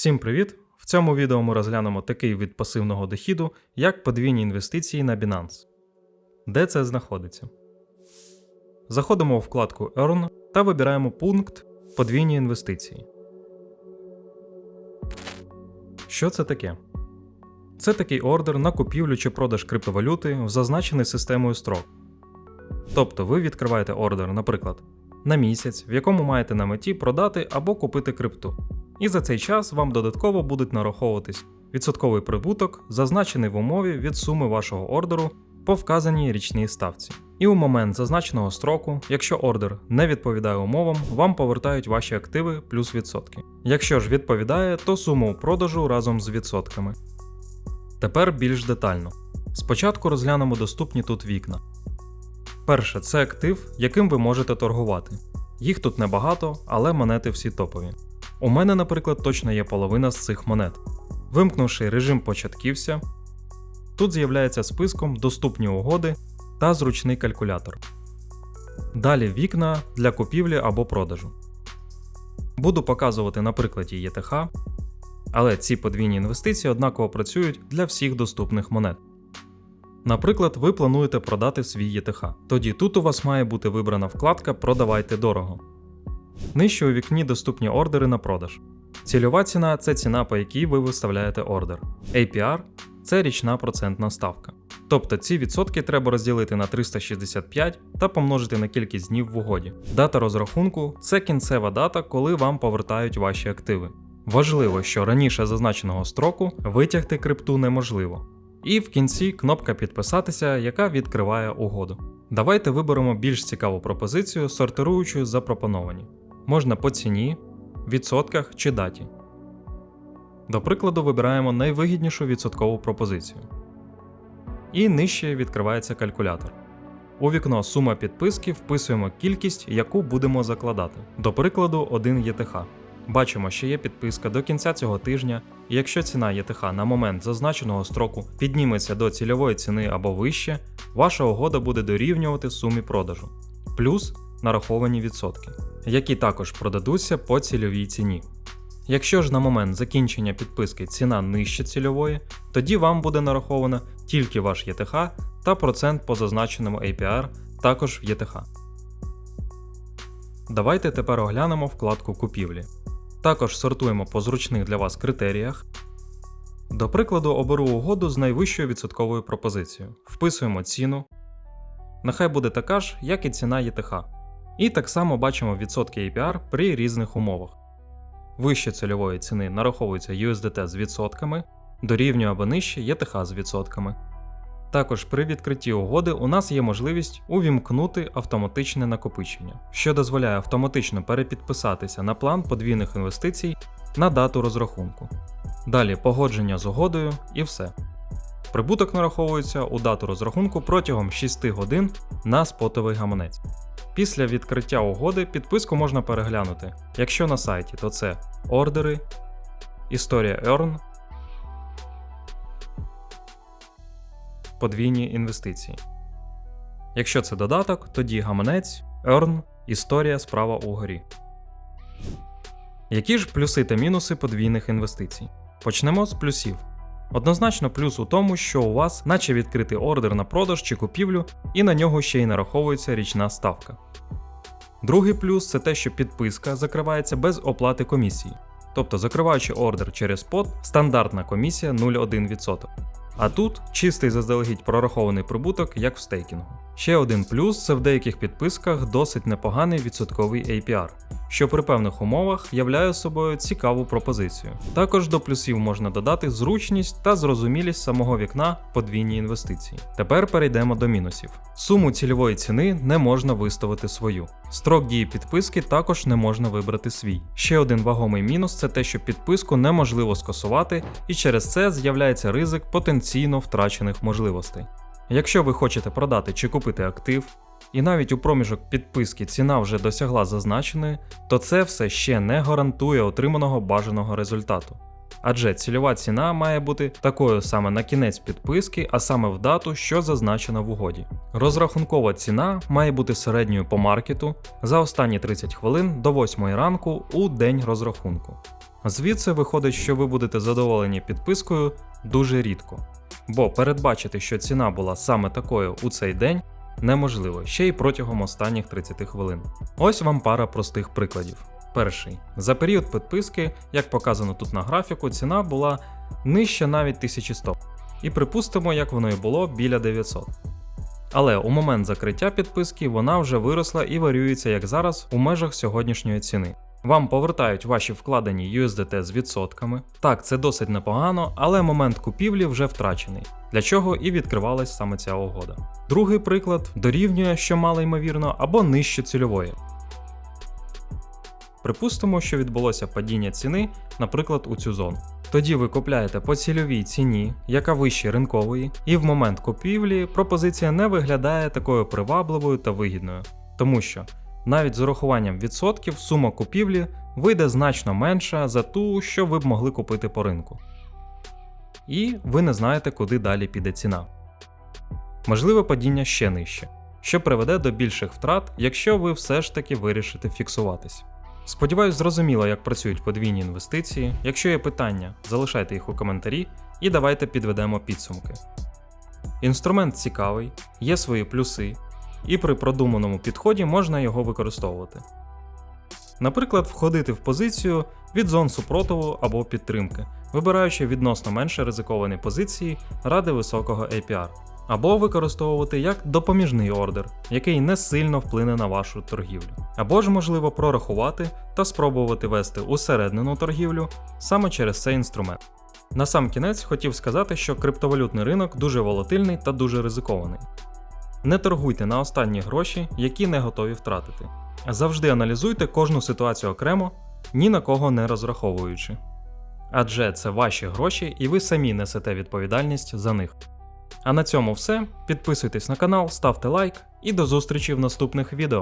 Всім привіт! В цьому відео ми розглянемо такий вид пасивного дохіду, як подвійні інвестиції на Binance. Де це знаходиться? Заходимо у вкладку Earn та вибираємо пункт Подвійні інвестиції. Що це таке? Це такий ордер на купівлю чи продаж криптовалюти в зазначений системою строк. Тобто ви відкриваєте ордер, наприклад, на місяць, в якому маєте на меті продати або купити крипту. І за цей час вам додатково будуть нараховуватись відсотковий прибуток, зазначений в умові від суми вашого ордеру по вказаній річній ставці. І у момент зазначеного строку, якщо ордер не відповідає умовам, вам повертають ваші активи плюс відсотки. Якщо ж відповідає, то суму продажу разом з відсотками. Тепер більш детально. Спочатку розглянемо доступні тут вікна. Перше це актив, яким ви можете торгувати. Їх тут небагато, але монети всі топові. У мене, наприклад, точно є половина з цих монет. Вимкнувши режим початківця, тут з'являється списком доступні угоди та зручний калькулятор. Далі вікна для купівлі або продажу. Буду показувати на прикладі ЄТХ, але ці подвійні інвестиції однаково працюють для всіх доступних монет. Наприклад, ви плануєте продати свій ЄТХ. Тоді тут у вас має бути вибрана вкладка Продавайте дорого. Нижче у вікні доступні ордери на продаж. Цільова ціна це ціна, по якій ви виставляєте ордер. APR це річна процентна ставка. Тобто ці відсотки треба розділити на 365 та помножити на кількість днів в угоді. Дата розрахунку це кінцева дата, коли вам повертають ваші активи. Важливо, що раніше зазначеного строку витягти крипту неможливо. І в кінці кнопка підписатися, яка відкриває угоду. Давайте виберемо більш цікаву пропозицію, сортируючи запропоновані. Можна по ціні, відсотках чи даті. До прикладу, вибираємо найвигіднішу відсоткову пропозицію. І нижче відкривається калькулятор. У вікно сума підписки вписуємо кількість, яку будемо закладати. До прикладу, 1 ЄТХ. Бачимо, що є підписка до кінця цього тижня, і якщо ціна ЄТХ на момент зазначеного строку підніметься до цільової ціни або вище, ваша угода буде дорівнювати сумі продажу, плюс нараховані відсотки, які також продадуться по цільовій ціні. Якщо ж на момент закінчення підписки ціна нижче цільової, тоді вам буде нараховано тільки ваш ЄТХ та процент по зазначеному APR також в ЄТХ. Давайте тепер оглянемо вкладку купівлі. Також сортуємо по зручних для вас критеріях. До прикладу, оберу угоду з найвищою відсотковою пропозицією. Вписуємо ціну. Нехай буде така ж, як і ціна ЄТХ. І так само бачимо відсотки APR при різних умовах. Вище цільової ціни нараховується USDT з відсотками, дорівнює або нижче ЄТХ з відсотками. Також при відкритті угоди у нас є можливість увімкнути автоматичне накопичення, що дозволяє автоматично перепідписатися на план подвійних інвестицій на дату розрахунку. Далі погодження з угодою і все. Прибуток нараховується у дату розрахунку протягом 6 годин на спотовий гаманець. Після відкриття угоди підписку можна переглянути. Якщо на сайті, то це ордери, історія Earn, подвійні інвестиції. Якщо це додаток, тоді гаманець, Earn, історія справа угорі. Які ж плюси та мінуси подвійних інвестицій? Почнемо з плюсів. Однозначно, плюс у тому, що у вас наче відкритий ордер на продаж чи купівлю, і на нього ще й нараховується річна ставка. Другий плюс це те, що підписка закривається без оплати комісії. Тобто, закриваючи ордер через под, стандартна комісія 0,1%. А тут чистий заздалегідь прорахований прибуток, як в стейкінгу. Ще один плюс це в деяких підписках досить непоганий відсотковий APR, що при певних умовах являє собою цікаву пропозицію. Також до плюсів можна додати зручність та зрозумілість самого вікна подвійні інвестиції. Тепер перейдемо до мінусів. Суму цільової ціни не можна виставити свою. Строк дії підписки також не можна вибрати свій. Ще один вагомий мінус це те, що підписку неможливо скасувати, і через це з'являється ризик потенційно втрачених можливостей. Якщо ви хочете продати чи купити актив, і навіть у проміжок підписки ціна вже досягла зазначеної, то це все ще не гарантує отриманого бажаного результату. Адже цільова ціна має бути такою саме на кінець підписки, а саме в дату, що зазначена в угоді. Розрахункова ціна має бути середньою по маркету за останні 30 хвилин до 8 ранку у день розрахунку. Звідси виходить, що ви будете задоволені підпискою дуже рідко. Бо передбачити, що ціна була саме такою у цей день, неможливо ще й протягом останніх 30 хвилин. Ось вам пара простих прикладів. Перший. За період підписки, як показано тут на графіку, ціна була нижче навіть 1100. І припустимо, як воно і було біля 900. Але у момент закриття підписки вона вже виросла і варюється як зараз у межах сьогоднішньої ціни. Вам повертають ваші вкладені USDT з відсотками. Так, це досить непогано, але момент купівлі вже втрачений, для чого і відкривалась саме ця угода. Другий приклад дорівнює, що мало ймовірно, або нижче цільової. Припустимо, що відбулося падіння ціни, наприклад, у цю зону. Тоді ви купляєте по цільовій ціні, яка вище ринкової, і в момент купівлі пропозиція не виглядає такою привабливою та вигідною, тому що навіть з урахуванням відсотків сума купівлі вийде значно менша за ту, що ви б могли купити по ринку. І ви не знаєте, куди далі піде ціна. Можливе падіння ще нижче, що приведе до більших втрат, якщо ви все ж таки вирішите фіксуватись. Сподіваюсь, зрозуміло, як працюють подвійні інвестиції. Якщо є питання, залишайте їх у коментарі і давайте підведемо підсумки. Інструмент цікавий, є свої плюси, і при продуманому підході можна його використовувати. Наприклад, входити в позицію від зон супротиву або підтримки, вибираючи відносно менше ризиковані позиції ради високого APR, або використовувати як допоміжний ордер, який не сильно вплине на вашу торгівлю, або ж можливо прорахувати та спробувати вести усереднену торгівлю саме через цей інструмент. На сам кінець хотів сказати, що криптовалютний ринок дуже волатильний та дуже ризикований. Не торгуйте на останні гроші, які не готові втратити. Завжди аналізуйте кожну ситуацію окремо, ні на кого не розраховуючи. Адже це ваші гроші і ви самі несете відповідальність за них. А на цьому все. Підписуйтесь на канал, ставте лайк і до зустрічі в наступних відео.